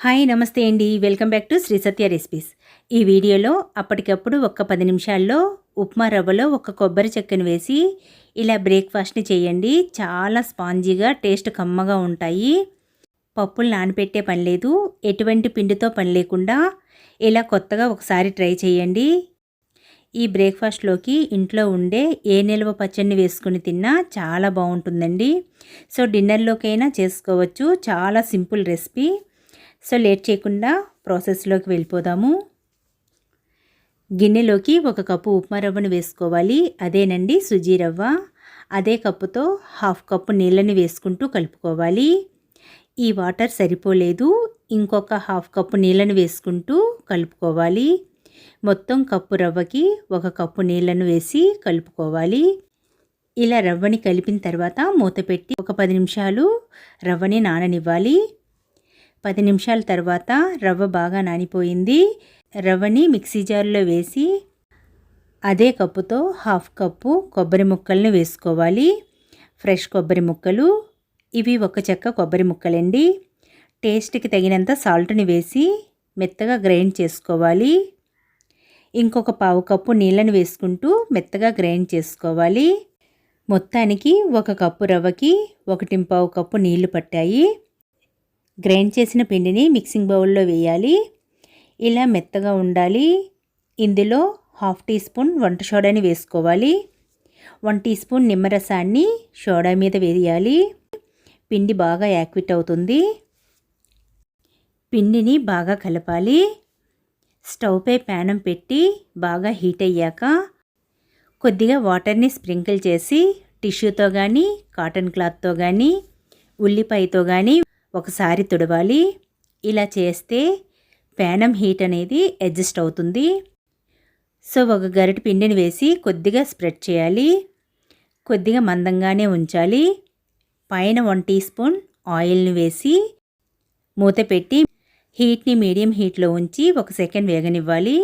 Hi నమస్తే అండి. Welcome back to Sri Satya recipes. ఈ వీడియోలో అప్పటికప్పుడు ఒక్క పది నిమిషాల్లో ఉప్మా రవ్వలో ఒక కొబ్బరి చెక్కను వేసి ఇలా బ్రేక్ఫాస్ట్ని చేయండి. చాలా స్పాంజీగా టేస్ట్ కమ్మగా ఉంటాయి. పప్పులు నానపెట్టే పని లేదు. ఎటువంటి పిండితో పని లేకుండా ఇలా కొత్తగా ఒకసారి ట్రై చేయండి. ఈ బ్రేక్ఫాస్ట్లోకి ఇంట్లో ఉండే ఏ నిల్వ పచ్చడిని వేసుకుని తిన్నా చాలా బాగుంటుందండి. సో డిన్నర్లోకైనా చేసుకోవచ్చు. చాలా సింపుల్ రెసిపీ. సో లేట్ చేయకుండా ప్రాసెస్లోకి వెళ్ళిపోదాము. గిన్నెలోకి ఒక కప్పు ఉప్మా రవ్వను వేసుకోవాలి. అదేనండి సుజీ రవ్వ. అదే కప్పుతో హాఫ్ కప్పు నీళ్ళని వేసుకుంటూ కలుపుకోవాలి. ఈ వాటర్ సరిపోలేదు. ఇంకొక హాఫ్ కప్పు నీళ్ళను వేసుకుంటూ కలుపుకోవాలి. మొత్తం కప్పు రవ్వకి ఒక కప్పు నీళ్ళను వేసి కలుపుకోవాలి. ఇలా రవ్వని కలిపిన తర్వాత మూత పెట్టి ఒక పది నిమిషాలు రవ్వని నాననివ్వాలి. పది నిమిషాల తర్వాత రవ్వ బాగా నానిపోయింది. రవ్వని మిక్సీ జార్లో వేసి అదే కప్పుతో హాఫ్ కప్పు కొబ్బరి ముక్కల్ని వేసుకోవాలి. ఫ్రెష్ కొబ్బరి ముక్కలు ఇవి ఒక చెక్క కొబ్బరి ముక్కలండి. టేస్ట్కి తగినంత సాల్ట్ని వేసి మెత్తగా గ్రైండ్ చేసుకోవాలి. ఇంకొక పావు కప్పు నీళ్ళని వేసుకుంటూ మెత్తగా గ్రైండ్ చేసుకోవాలి. మొత్తానికి ఒక కప్పు రవ్వకి ఒకటి పావు కప్పు నీళ్ళు పట్టాయి. గ్రైండ్ చేసిన పిండిని మిక్సింగ్ బౌల్లో వేయాలి. ఇలా మెత్తగా ఉండాలి. ఇందులో హాఫ్ టీ స్పూన్ వంట సోడాని వేసుకోవాలి. వన్ టీ స్పూన్ నిమ్మరసాన్ని సోడా మీద వేయాలి. పిండి బాగా యాక్విట్ అవుతుంది. పిండిని బాగా కలపాలి. స్టవ్పై ప్యానం పెట్టి బాగా హీట్ అయ్యాక కొద్దిగా వాటర్ని స్ప్రింకిల్ చేసి టిష్యూతో కానీ కాటన్ క్లాత్తో కానీ ఉల్లిపాయతో కానీ ఒకసారి తుడవాలి. ఇలా చేస్తే పేనం హీట్ అనేది అడ్జస్ట్ అవుతుంది. సో ఒక గరిటె పిండిని వేసి కొద్దిగా స్ప్రెడ్ చేయాలి. కొద్దిగా మందంగానే ఉంచాలి. పైన వన్ టీ స్పూన్ ఆయిల్ని వేసి మూత పెట్టి హీట్ని మీడియం హీట్లో ఉంచి ఒక సెకండ్ వేగనివ్వాలి.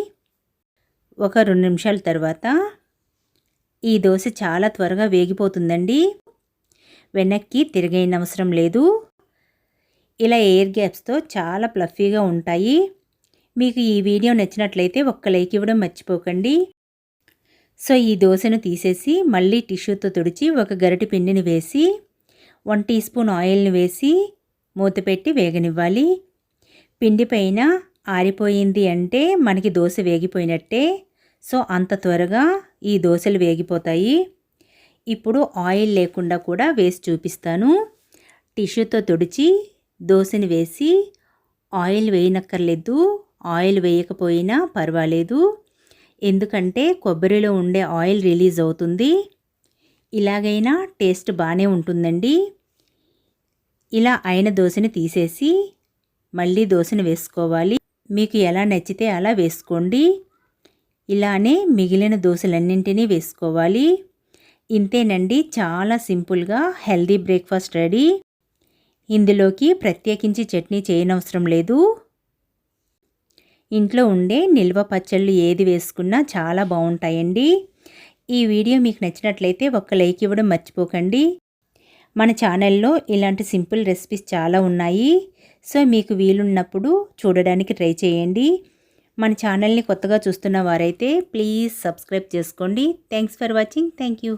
ఒక రెండు నిమిషాల తర్వాత ఈ దోశ చాలా త్వరగా వేగిపోతుందండి. వెనక్కి తిరగైన అవసరం లేదు. ఇలా ఎయిర్ గ్యాప్స్తో చాలా ప్లఫీగా ఉంటాయి. మీకు ఈ వీడియో నచ్చినట్లయితే ఒక్క లైక్ ఇవ్వడం మర్చిపోకండి. సో ఈ దోశను తీసేసి మళ్ళీ టిష్యూతో తుడిచి ఒక గరిటె పిండిని వేసి వన్ టీ స్పూన్ ఆయిల్ని వేసి మూత పెట్టి వేగనివ్వాలి. పిండి పైన ఆరిపోయింది అంటే మనకి దోశ వేగిపోయినట్టే. సో అంత త్వరగా ఈ దోశలు వేగిపోతాయి. ఇప్పుడు ఆయిల్ లేకుండా కూడా వేసి చూపిస్తాను. టిష్యూతో తుడిచి దోశని వేసి ఆయిల్ వేయనక్కర్లేదు. ఆయిల్ వేయకపోయినా పర్వాలేదు. ఎందుకంటే కొబ్బరిలో ఉండే ఆయిల్ రిలీజ్ అవుతుంది. ఇలాగైనా టేస్ట్ బాగానే ఉంటుందండి. ఇలా అయిన దోశని తీసేసి మళ్ళీ దోశను వేసుకోవాలి. మీకు ఎలా నచ్చితే అలా వేసుకోండి. ఇలానే మిగిలిన దోశలన్నింటినీ వేసుకోవాలి. ఇంతేనండి చాలా సింపుల్గా హెల్దీ బ్రేక్ఫాస్ట్ రెడీ. ఇందులోకి ప్రత్యేకించి చట్నీ చేయనవసరం లేదు. ఇంట్లో ఉండే నిల్వ పచ్చళ్ళు ఏది వేసుకున్నా చాలా బాగుంటాయండి. ఈ వీడియో మీకు నచ్చినట్లయితే ఒక్క లైక్ ఇవ్వడం మర్చిపోకండి. మన ఛానల్లో ఇలాంటి సింపుల్ రెసిపీస్ చాలా ఉన్నాయి. సో మీకు వీలున్నప్పుడు చూడడానికి ట్రై చేయండి. మన ఛానల్ని కొత్తగా చూస్తున్న వారైతే ప్లీజ్ సబ్స్క్రైబ్ చేసుకోండి. Thanks for watching. Thank you.